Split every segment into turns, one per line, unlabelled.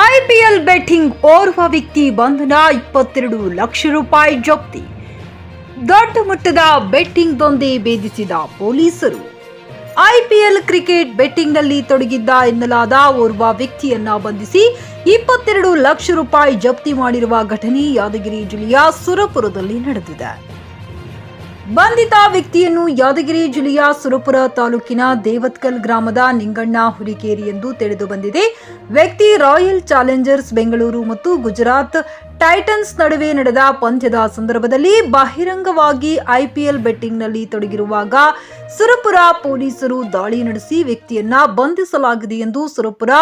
IPL betting ಓರ್ವ ವ್ಯಕ್ತಿ ಬಂಧನ ಇಪ್ಪತ್ತೆರಡು ಲಕ್ಷ ರೂಪಾಯಿ ಜಪ್ತಿ. ದೊಡ್ಡ ಮಟ್ಟದ ಬೆಟ್ಟಿಂಗ್ ದಂಧೆ ಭೇದಿಸಿದ ಪೊಲೀಸರು. ಐಪಿಎಲ್ ಕ್ರಿಕೆಟ್ ಬೆಟ್ಟಿಂಗ್ನಲ್ಲಿ ತೊಡಗಿದ್ದ ಎನ್ನಲಾದ ಓರ್ವ ವ್ಯಕ್ತಿಯನ್ನ ಬಂಧಿಸಿ ಇಪ್ಪತ್ತೆರಡು ಲಕ್ಷ ರೂಪಾಯಿ ಜಪ್ತಿ ಮಾಡಿರುವ ಘಟನೆ ಯಾದಗಿರಿ ಜಿಲ್ಲೆಯ ಸುರಪುರದಲ್ಲಿ ನಡೆದಿದೆ. ಬಂಧಿತ ವ್ಯಕ್ತಿಯನ್ನು ಯಾದಗಿರಿ ಜಿಲ್ಲೆಯ ಸುರಪುರ ತಾಲೂಕಿನ ದೇವತ್ಕಲ್ ಗ್ರಾಮದ ನಿಂಗಣ್ಣ ಹುಲಿಕೇರಿ ಎಂದು ತಿಳಿದು ಬಂದಿದೆ. ವ್ಯಕ್ತಿ ರಾಯಲ್ ಚಾಲೆಂಜರ್ಸ್ ಬೆಂಗಳೂರು ಮತ್ತು ಗುಜರಾತ್ ಟೈಟನ್ಸ್ ನಡುವೆ ನಡೆದ ಪಂದ್ಯದ ಸಂದರ್ಭದಲ್ಲಿ ಬಹಿರಂಗವಾಗಿ ಐಪಿಎಲ್ ಬೆಟ್ಟಿಂಗ್ನಲ್ಲಿ ತೊಡಗಿರುವಾಗ ಸುರಪುರ ಪೊಲೀಸರು ದಾಳಿ ನಡೆಸಿ ವ್ಯಕ್ತಿಯನ್ನ ಬಂಧಿಸಲಾಗಿದೆ ಎಂದು ಸುರಪುರ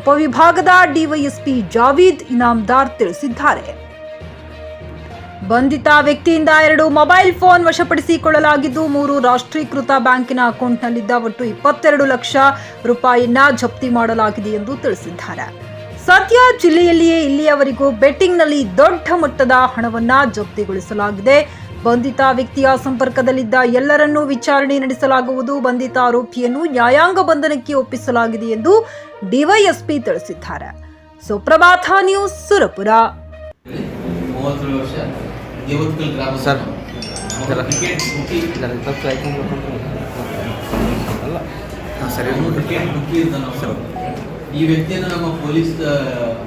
ಉಪವಿಭಾಗದ ಡಿವೈಎಸ್ಪಿ ಜಾವೀದ್ ಇನಾಮ್ದಾರ್ ತಿಳಿಸಿದ್ದಾರೆ. ಬಂಧಿತ ವ್ಯಕ್ತಿಯಿಂದ ಎರಡು ಮೊಬೈಲ್ ಫೋನ್ ವಶಪಡಿಸಿಕೊಳ್ಳಲಾಗಿದ್ದು, ಮೂರು ರಾಷ್ಟ್ರೀಕೃತ ಬ್ಯಾಂಕಿನ ಅಕೌಂಟ್ನಲ್ಲಿದ್ದ ಒಟ್ಟು ಇಪ್ಪತ್ತೆರಡು ಲಕ್ಷ ರೂಪಾಯಿಯನ್ನ ಜಪ್ತಿ ಮಾಡಲಾಗಿದೆ ಎಂದು ತಿಳಿಸಿದ್ದಾರೆ. ಸದ್ಯ ಜಿಲ್ಲೆಯಲ್ಲಿಯೇ ಇಲ್ಲಿಯವರೆಗೂ ಬೆಟ್ಟಿಂಗ್ನಲ್ಲಿ ದೊಡ್ಡ ಮಟ್ಟದ ಹಣವನ್ನ ಜಪ್ತಿಗೊಳಿಸಲಾಗಿದೆ. ಬಂಧಿತ ವ್ಯಕ್ತಿಯ ಸಂಪರ್ಕದಲ್ಲಿದ್ದ ಎಲ್ಲರನ್ನೂ ವಿಚಾರಣೆ ನಡೆಸಲಾಗುವುದು. ಬಂಧಿತ ಆರೋಪಿಯನ್ನು ನ್ಯಾಯಾಂಗ ಬಂಧನಕ್ಕೆ ಒಪ್ಪಿಸಲಾಗಿದೆ ಎಂದು ಡಿವೈಎಸ್ಪಿ ತಿಳಿಸಿದ್ದಾರೆ. ಸುಪ್ರಭಾತ ನ್ಯೂಸ್ ಸುರಪುರ.
ಸರ್. ಅಲ್ಲ ಸರಿ.
ಈ ವ್ಯಕ್ತಿಯನ್ನು ನಮ್ಮ ಪೊಲೀಸ್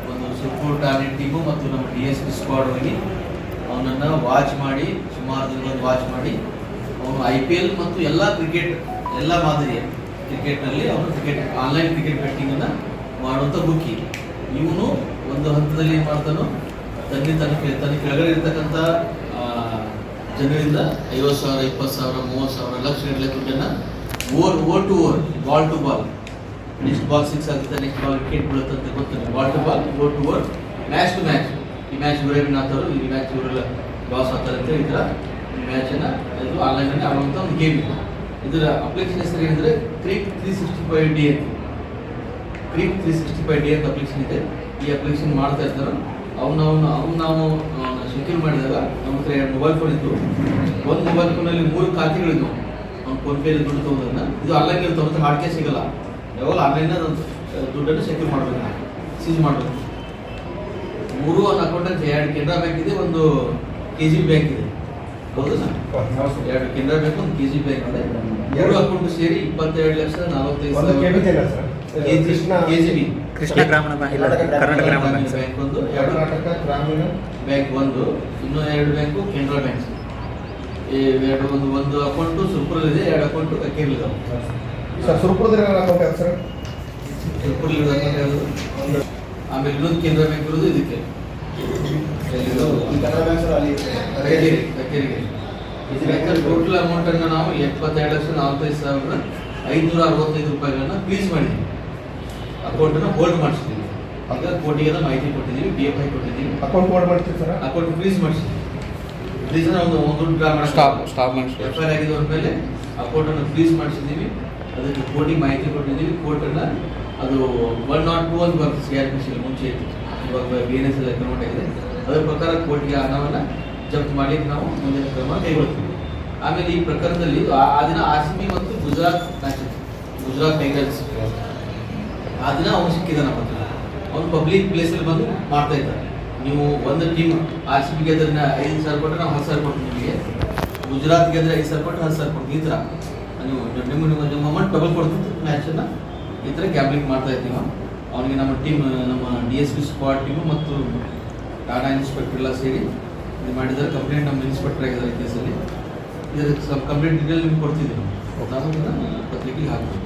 ಒಂದು ಸುರ್ಪುರ್ ಠಾಣೆ ಟೀಮು ಮತ್ತು ನಮ್ಮ ಡಿ ಎಸ್ ಪಿ ಸ್ಕ್ವಾಡ್ ಹೋಗಿ ಅವನನ್ನು ವಾಚ್ ಮಾಡಿ ಸುಮಾರು ದಿನಗಳಲ್ಲಿ ವಾಚ್ ಮಾಡಿ ಅವನು ಐ ಪಿ ಎಲ್ ಮತ್ತು ಎಲ್ಲ ಕ್ರಿಕೆಟ್ ಎಲ್ಲ ಮಾದರಿಯ ಕ್ರಿಕೆಟ್ನಲ್ಲಿ ಅವನು ಕ್ರಿಕೆಟ್ ಆನ್ಲೈನ್ ಕ್ರಿಕೆಟ್ ಬೆಟ್ಟಿಂಗನ್ನು ಮಾಡುವಂಥ ಬುಕ್ಕಿ ಇವನು ಒಂದು ಹಂತದಲ್ಲಿ ಏನು ಮಾಡ್ತಾನೋ ತನ್ನ ತನ್ನ ತನ್ನ ಕೆಳಗಡೆ ಇರ್ತಕ್ಕಂಥ ಜನರಿಂದ ಐವತ್ತು ಸಾವಿರ, ಇಪ್ಪತ್ತು ಸಾವಿರ, ಮೂವತ್ತು ಸಾವಿರ, ಲಕ್ಷ ಗಟ್ಟಲೆ ದುಡ್ಡನ್ನು over over to over, ball to ball. Next ball six ಆಗುತ್ತೆ ನೆಕ್ಸ್ಟ್ ಬಾಲ್ ವಿಕೆಟ್ ಬೀಳುತ್ತೆ ಅಂತ ಗೊತ್ತಿಲ್ಲ. Ball to ball over to over match to match ಈ ಮ್ಯಾಚ್ ಇವರೇ ಈ ಮ್ಯಾಚ್ ಇವರೆಲ್ಲ ಬಾಸ್ ಆಗ್ತಾರೆ ಅಂತ ಈ ಥರ ಮ್ಯಾಚನ್ನು ಇದು ಆನ್ಲೈನಲ್ಲಿ ಆಡುವಂಥ ಒಂದು ಗೇಮ್ ಇದು. ಇದರ ಅಪ್ಲಿಕೇಶನ್ ಹೆಸರು ಏನಂದರೆ Cric three sixty five D ಅಂತ. Cric three sixty five D ಅಂತ ಅಪ್ಲಿಕೇಶನ್ ಇದೆ. ಈ ಅಪ್ಲಿಕೇಶನ್ ಮಾಡ್ತಾ ಇರ್ತಾರೆ. ಅವ್ನು ಅವ್ನು ನಾವು ಸೆಕ್ಯೂರ್ ಮಾಡಿದಾಗ ನಮ್ಮ ಹತ್ರ ಎರಡು ಮೊಬೈಲ್ ಫೋನ್ ಇತ್ತು ಒಂದು ಮೊಬೈಲ್ ಫೋನಲ್ಲಿ ಮೂರು ಖಾತೆಗಳಿದ್ವು. ಅವ್ನು ಫೋನ್ ಪೇಲಿ ದುಡ್ಡು ತಗೋದನ್ನ ಇದು ಆನ್ಲೈನ್ ಇರುತ್ತೆ ಅವ್ರ ಹಾರ್ಡ್ ಕ್ಯಾಶ್ ಸಿಗಲ್ಲ. ಯಾವಾಗ ಆನ್ಲೈನ್ ದುಡ್ಡನ್ನು ಸೆಕ್ಯೂರ್ ಮಾಡಬೇಕು ಸೀಸ್ ಮಾಡಬೇಕು. ಮೂರು ಒಂದು ಅಕೌಂಟ್ ಅಂತ ಎರಡು ಕೆನರಾ ಬ್ಯಾಂಕ್ ಇದೆ ಒಂದು ಕೆ ಜಿ ಬ್ಯಾಂಕ್ ಇದೆ. ಹೌದು ಸರ್? ಎರಡು ಕೆನರಾ ಬ್ಯಾಂಕ್ ಒಂದು ಕೆ ಜಿ ಬ್ಯಾಂಕ್ ಇದೆ. ಎರಡು ಅಕೌಂಟ್ ಸೇರಿ ಇಪ್ಪತ್ತೆರಡು ಲಕ್ಷ ನಲವತ್ತೈದು ಕೆ ಜಿ ಬಿ
ಕೃಷ್ಣ ಗ್ರಾಮೀಣ ಬ್ಯಾಂಕ್. ಇಲ್ಲ. ಕರ್ನಾಟಕ ಗ್ರಾಮೀಣ ಬ್ಯಾಂಕ್.
ಬ್ಯಾಂಕ್ ಒಂದು ಎರಡು
ಕರ್ನಾಟಕ ಗ್ರಾಮೀಣ
ಬ್ಯಾಂಕ್ ಒಂದು ಇನ್ನೂ ಎರಡು ಬ್ಯಾಂಕು ಕೆನರಾ ಬ್ಯಾಂಕ್ ಈ ಎರಡು ಒಂದು ಒಂದು ಅಕೌಂಟು ಸುರ್ಪುರಲ್ಲಿದೆ ಎರಡು ಅಕೌಂಟು ಕಕ್ಕೇರಿಲಿದ್ದಾವೆ
ಸರ್ ಸುರಪುರದಲ್ಲಿ ಅಕೌಂಟ್ ಯಾವ್ದು ಸರ್?
ಸುರ್ಪುರಲ್ಲಿ ಅಕೌಂಟ್ ಯಾವುದು? ಆಮೇಲೆ ಇನ್ನೊಂದು ಕೆನರಾ ಬ್ಯಾಂಕ್ ಇರೋದು ಇದಕ್ಕೆ. ಎಲ್ಲಿದು? ಕಕ್ಕೇರಿ ಕಕ್ಕೇರಿಗೆ ಟೋಟಲ್ ಅಮೌಂಟನ್ನು ನಾವು ಎಪ್ಪತ್ತೆರಡು ಲಕ್ಷ ನಾಲ್ಕೈದು ಸಾವಿರದ ಐದುನೂರ ಅರವತ್ತೈದು ರೂಪಾಯಿಗಳನ್ನ ಫೀಸ್ ಮಾಡಿದ್ದೀವಿ ಅಕೌಂಟನ್ನು ಹೋಲ್ಡ್ ಮಾಡಿಸ್ತೀವಿ ಈಗ ಕೋಟಿಗೆಲ್ಲ ಮಾಹಿತಿ ಕೊಟ್ಟಿದ್ದೀವಿ ಬಿ ಎಫ್ ಐ ಕೊಟ್ಟಿದ್ದೀವಿ
ಅಕೌಂಟ್ ಹೋಲ್ಡ್ ಮಾಡ್ತೀವಿ ಸರ್?
ಅಕೌಂಟ್ ಫ್ರೀಸ್ ಮಾಡಿಸ್ತೀವಿ ಫ್ರೀಸ್ ಒಂದು ಒಂದು ದುಡ್ಡು ಡ್ರಾ ಮಾಡಿ
ಸ್ಟಾಪ್ ಸ್ಟಾಪ್ ಮಾಡಿ
ಎಫ್ ಐ ಆರ್ ಆಗಿದ್ದವ್ರ ಮೇಲೆ ಅಕೌಂಟನ್ನು ಫ್ರೀಸ್ ಮಾಡಿಸಿದ್ದೀವಿ ಅದಕ್ಕೆ ಕೋರ್ಟಿಗೆ ಮಾಹಿತಿ ಕೊಟ್ಟಿದ್ದೀವಿ ಕೋರ್ಟನ್ನು ಅದು ಒನ್ ನಾಟ್ ಟೂ ಅಂತ ಬರ್ತದೆ ಸಿ ಆರ್ ಪಿ ಸಿಲ್ ಮುಂಚೆ ಇತ್ತು. ಇವಾಗ ಬಿ ಎನ್ ಎಸ್ ಎಲ್ಲ ಅಕೌಂಟ್ ಆಗಿದೆ. ಅದರ ಪ್ರಕಾರ ಕೋರ್ಟಿಗೆ ಹಣವನ್ನು ಜಪ್ತ್ ಮಾಡಿ ನಾವು ಮುಂದಿನ ಕ್ರಮ ಕೈಗೊಳ್ತೀವಿ. ಆಮೇಲೆ ಈ ಪ್ರಕರಣದಲ್ಲಿ ಆ- ದಿನ ಆರ್ ಸಿ ಬಿ ಮತ್ತು ಗುಜರಾತ್ ಮ್ಯಾಚ್ ಗುಜರಾತ್ ಟೈಗರ್ಸ್. ಆ ದಿನ ಅವ್ನು ಸಿಕ್ಕಿದ್ದಾನೆ ಅವ್ನು ಅವನು ಪಬ್ಲಿಕ್ ಪ್ಲೇಸಲ್ಲಿ ಬಂದು ಮಾಡ್ತಾ ಇದ್ದಾರೆ ನೀವು ಒಂದು ಟೀಮ್ ಆರ್ ಸಿ ಬಿ ಗೆದ್ರೆ ಐದು ಸಾವಿರ ಕೊಟ್ಟರೆ ನಾವು ಹತ್ತು ಸಾವಿರ ಕೊಟ್ಟು ನಿಮಗೆ. ಗುಜರಾತ್ ಗೆದ್ರೆ ಐದು ಸಾವಿರ ಕೊಟ್ಟು ಹತ್ತು ಸಾವಿರ ಕೊಡ್ತೀವಿ. ಈ ಥರ. ನೀವು ನಿಮ್ಮ ನಿಮ್ಮ ನಿಮ್ಮ ಅಮೌಂಟ್ ಡಬಲ್ ಕೊಡ್ತಿತ್ತು ಮ್ಯಾಚನ್ನು ಈ ಥರ ಗ್ಯಾಬ್ಲಿಂಗ್ ಮಾಡ್ತಾ ಇದ್ದೀವಿ ಅವನಿಗೆ ನಮ್ಮ ಟೀಮ್ ನಮ್ಮ D S P squad team ಮತ್ತು ಟಾಟಾ ಇನ್ಸ್ಪೆಕ್ಟರ್ ಎಲ್ಲ ಸೇರಿ ಇದು ಮಾಡಿದ್ದಾರೆ. ಕಂಪ್ಲೇಂಟ್ ನಮ್ಮ ಇನ್ಸ್ಪೆಕ್ಟರ್ ಆಗಿದ್ದಾರೆ ಈ ಕೇಸಲ್ಲಿ ಇದರ ಕಂಪ್ಲೇಂಟ್ ಡೀಟೇಲ್ ನಿಮ್ಗೆ ಕೊಡ್ತಿದ್ದೀನಿ. ನಾವು ಪತ್ರಿಕೆಗೆ ಹಾಕ್ತೀವಿ